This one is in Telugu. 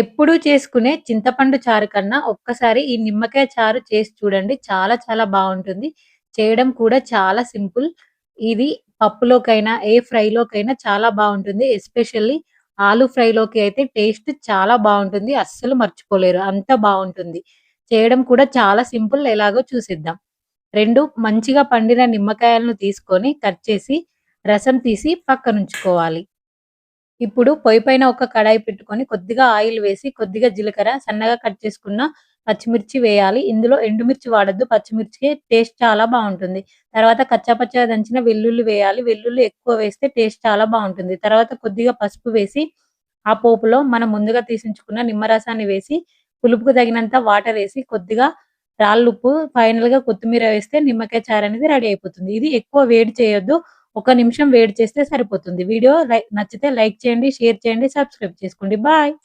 ఎప్పుడూ చేసుకునే చింతపండు చారు కన్నా ఒక్కసారి ఈ నిమ్మకాయ చారు చేసి చూడండి. చాలా చాలా బాగుంటుంది చేయడం కూడా చాలా సింపుల్. ఇది పప్పులోకైనా, ఏ ఫ్రైలోకైనా చాలా బాగుంటుంది ఎస్పెషల్లీ ఆలు ఫ్రైలోకి అయితే టేస్ట్ చాలా బాగుంటుంది అస్సలు మర్చిపోలేరు. అంత బాగుంటుంది చేయడం కూడా చాలా సింపుల్. ఎలాగో చూసిద్దాం రెండు మంచిగా పండిన నిమ్మకాయలను తీసుకొని కట్ చేసి రసం తీసి పక్కనుంచుకోవాలి. ఇప్పుడు పొయ్యి పైన ఒక కడాయి పెట్టుకొని కొద్దిగా ఆయిల్ వేసి, కొద్దిగా జీలకర్ర, సన్నగా కట్ చేసుకున్న పచ్చిమిర్చి వేయాలి. ఇందులో ఎండుమిర్చి వాడొద్దు. పచ్చిమిర్చికి టేస్ట్ చాలా బాగుంటుంది తర్వాత కచ్చా దంచిన వెల్లుల్లి వేయాలి. వెల్లుల్లి ఎక్కువ వేస్తే టేస్ట్ చాలా బాగుంటుంది తర్వాత కొద్దిగా పసుపు వేసి, ఆ పోపులో మనం ముందుగా తీసించుకున్న నిమ్మరసాన్ని వేసి, పులుపుకు తగినంత వాటర్ వేసి కొద్దిగా రాళ్ళుప్పు, ఫైనల్‌గా కొత్తిమీర వేస్తే నిమ్మకాయ చారు అనేది రెడీ అయిపోతుంది. ఇది ఎక్కువ వేడి చేయొద్దు. ఒక నిమిషం వేడి చేస్తే సరిపోతుంది. వీడియో నచ్చితే లైక్ చేయండి, షేర్ చేయండి, సబ్స్క్రైబ్ చేసుకోండి. బాయ్.